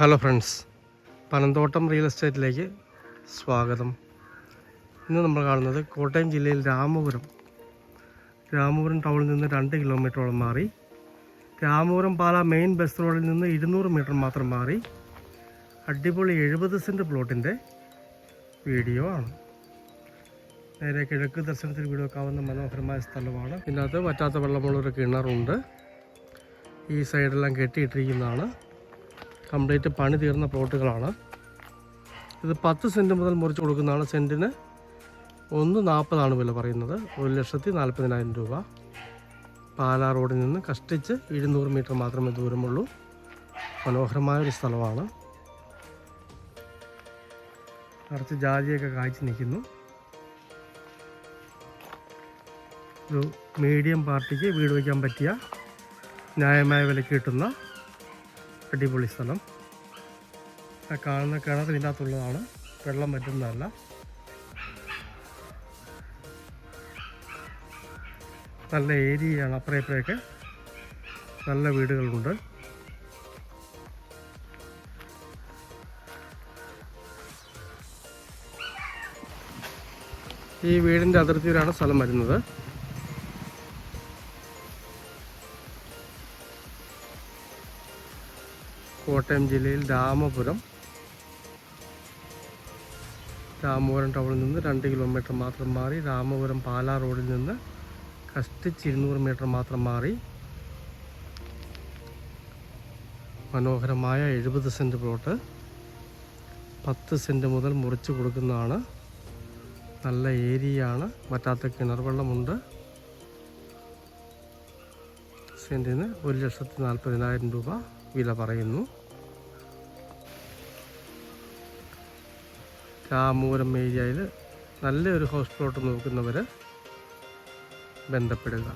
Hello friends Panamthottam real എസ്റ്റേറ്റിലേക്ക് സ്വാഗതം. ഇന്ന് നമ്മൾ കാണുന്നത് കോട്ടയം ജില്ലയിൽ രാമപുരം. രാമപുരം ടൗണിൽ നിന്ന് രണ്ട് കിലോമീറ്ററോളം മാറി. രാമപുരം പാല മെയിൻ ബസ് റോഡിൽ നിന്ന് ഇരുന്നൂറ് മീറ്റർ മാത്രം മാറി. അടിപൊളി എഴുപത് സെന്റ് പ്ലോട്ടിന്റെ വീഡിയോ ആണ്. നേരെ കിഴക്ക് ദർശനത്തിൽ വീടുവെക്കാവുന്ന മനോഹരമായ സ്ഥലമാണ്. ഇതിനകത്ത് വറ്റാത്ത വെള്ളമുള്ളൊരു കിണറുണ്ട്. ഈ സൈഡെല്ലാം കെട്ടിയിട്ടിരിക്കുന്നതാണ്. കംപ്ലീറ്റ് പണി തീർന്ന പ്ലോട്ടുകളാണ്. ഇത് പത്ത് സെന്റ് മുതൽ മുറിച്ച് കൊടുക്കുന്നതാണ്. സെന്റിന് ഒന്ന് നാൽപ്പതാണ് വില പറയുന്നത്. ഒരു ലക്ഷത്തി നാൽപ്പതിനായിരം രൂപ. പാലാ റോഡിൽ നിന്ന് കഷ്ടിച്ച് ഇരുന്നൂറ് മീറ്റർ മാത്രമേ ദൂരമുള്ളൂ. മനോഹരമായൊരു സ്ഥലമാണ്. കുറച്ച് ജാതിയൊക്കെ കാഴ്ച നിൽക്കുന്നു. ഒരു മീഡിയം പാർട്ടിക്ക് വീട് വയ്ക്കാൻ പറ്റിയ ന്യായമായ വിലക്ക് കിട്ടുന്ന അടിപൊളി സ്ഥലം. കാണുന്ന കിണർ ഇതിനകത്തുള്ളതാണ്. വെള്ളം പറ്റുന്നതല്ല. നല്ല ഏരിയയാണ് അപ്പുറേ ഇപ്പുറയൊക്കെ നല്ല വീടുകളുണ്ട്. ഈ വീടിന്റെ അതിർത്തിയിലാണ് സ്ഥലം വരുന്നത്. കോട്ടയം ജില്ലയിൽ രാമപുരം. രാമപുരം ടൗണിൽ നിന്ന് രണ്ട് കിലോമീറ്റർ മാത്രം മാറി രാമപുരം പാലാ റോഡിൽ നിന്ന് കഷ്ടിച്ച് ഇരുന്നൂറ് മീറ്റർ മാത്രം മാറി. മനോഹരമായ എഴുപത് സെന്റ് പ്ലോട്ട്. പത്ത് സെന്റ് മുതൽ മുറിച്ച് കൊടുക്കുന്നതാണ്. നല്ല ഏരിയയാണ്. വറ്റാത്ത കിണർ വെള്ളമുണ്ട് സെന്റിന് ഒരു ലക്ഷത്തി നാൽപ്പതിനായിരം രൂപ. വില പറയുന്നു. രാമൂരം ഏരിയയിൽ നല്ലൊരു ഹൗസ് പ്ലോട്ട് നോക്കുന്നവർ ബന്ധപ്പെടുക.